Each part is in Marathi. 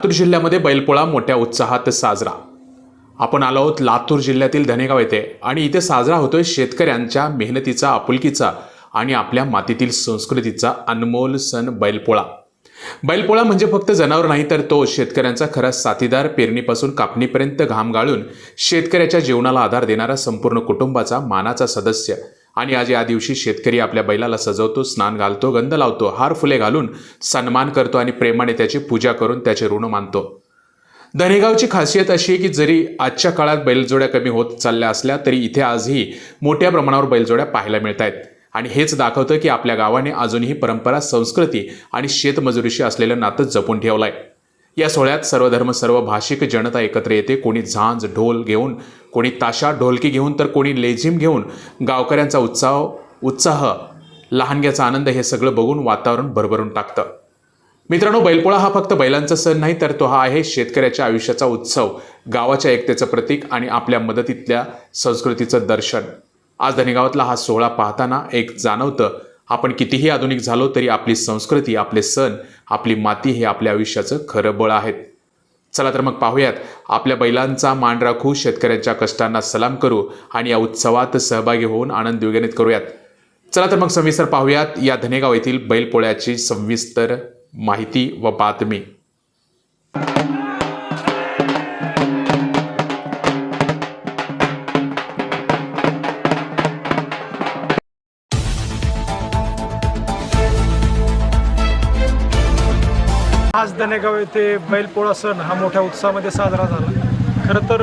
लातूर जिल्ह्यामध्ये बैलपोळा मोठ्या उत्साहात साजरा. आपण आलो आहोत लातूर जिल्ह्यातील धनेगाव येथे आणि इथे साजरा होतोय शेतकऱ्यांच्या मेहनतीचा आपुलकीचा आणि आपल्या मातीतील संस्कृतीचा अनमोल सण बैलपोळा. बैलपोळा म्हणजे फक्त जनावर नाही तर तो शेतकऱ्यांचा खरा साथीदार पेरणीपासून कापणीपर्यंत घाम गाळून शेतकऱ्याच्या जीवनाला आधार देणारा संपूर्ण कुटुंबाचा मानाचा सदस्य. आणि आज या दिवशी शेतकरी आपल्या बैलाला सजवतो स्नान घालतो गंध लावतो हार फुले घालून सन्मान करतो आणि प्रेमाने त्याची पूजा करून त्याचे ऋण मानतो. धनेगावची खासियत अशी आहे की जरी आजच्या काळात बैलजोड्या कमी होत चालल्या असल्या तरी इथे आजही मोठ्या प्रमाणावर बैलजोड्या पाहायला मिळत आहेत आणि हेच दाखवतं की आपल्या गावाने अजूनही परंपरा संस्कृती आणि शेतमजुरीशी असलेलं नातं जपून ठेवलं आहे या सोहळ्यात सर्व धर्म सर्व भाषिक जनता एकत्र येते. कोणी झांज ढोल घेऊन कोणी ताशा ढोलकी घेऊन तर कोणी लेझिम घेऊन गावकऱ्यांचा उत्साह उत्साह लहानग्याचा आनंद हे सगळं बघून वातावरण भरभरून टाकतं. मित्रांनो बैलपोळा हा फक्त बैलांचा सण नाही तर तो हा आहे शेतकऱ्याच्या आयुष्याचा उत्सव गावाच्या एकतेचं प्रतीक आणि आपल्या मदतीतल्या संस्कृतीचं दर्शन. आज धनेगावातला हा सोहळा पाहताना एक जाणवतं आपण कितीही आधुनिक झालो तरी आपली संस्कृती आपले सण आपली माती हे आपल्या आयुष्याचं खरं बळ आहेत. चला तर मग पाहूयात. आपल्या बैलांचा मान राखू शेतकऱ्यांच्या कष्टांना सलाम करू आणि या उत्सवात सहभागी होऊन आनंद द्विगुणित करूयात. चला तर मग सविस्तर पाहूयात. या धनेगाव येथील बैलपोळ्याची सविस्तर माहिती व बातमी. आज दनेगाव येथे बैलपोळा सण हा मोठ्या उत्साहामध्ये साजरा झाला. खरं तर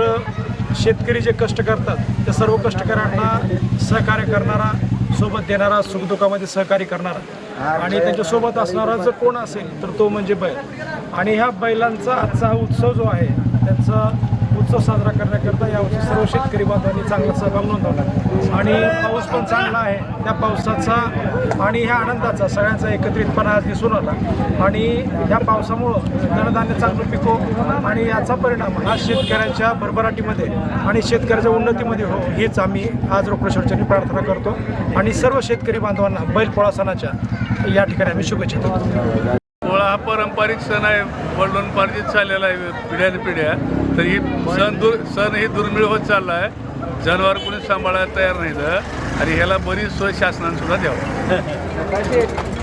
शेतकरी जे कष्ट करतात त्या सर्व कष्टकऱ्यांना सहकार्य करणारा सोबत देणारा सुखदुःखामध्ये सहकार्य करणारा आणि त्यांच्यासोबत असणारा जर कोण असेल तर तो म्हणजे बैल. आणि ह्या बैलांचा आजचा हा उत्सव जो आहे त्यांचा उत्सव साजरा करण्याकरता यावर्षी सर्व शेतकरी बांधवांनी चांगला सहभाग नोंदवला. आणि पाऊस पण चांगला आहे त्या पावसाचा आणि ह्या आनंदाचा सगळ्यांचा एकत्रितपणा आज दिसून आला. आणि ह्या पावसामुळं धनधान्य चांगलं पिको आणि याचा परिणाम हा शेतकऱ्यांच्या भरभराटीमध्ये आणि शेतकऱ्याच्या उन्नतीमध्ये हो हीच आम्ही आज रोकडेश्वरच्या प्रार्थना करतो. आणि सर्व शेतकरी बांधवांना बैलपोळा सणाच्या या ठिकाणी आम्ही शुभेच्छा देतो. पोळा हा पारंपरिक सण आहे वडिलोंपार्जित चाललेला आहे पिढ्याने पिढ्या तर ही सण दुर सण ही दुर्मिळ होत चालला आहे जनावर कोणी सांभाळायला तयार नाहीत आणि ह्याला बरीच सोय शासनाने सुद्धा द्यावं.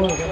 Oh, okay.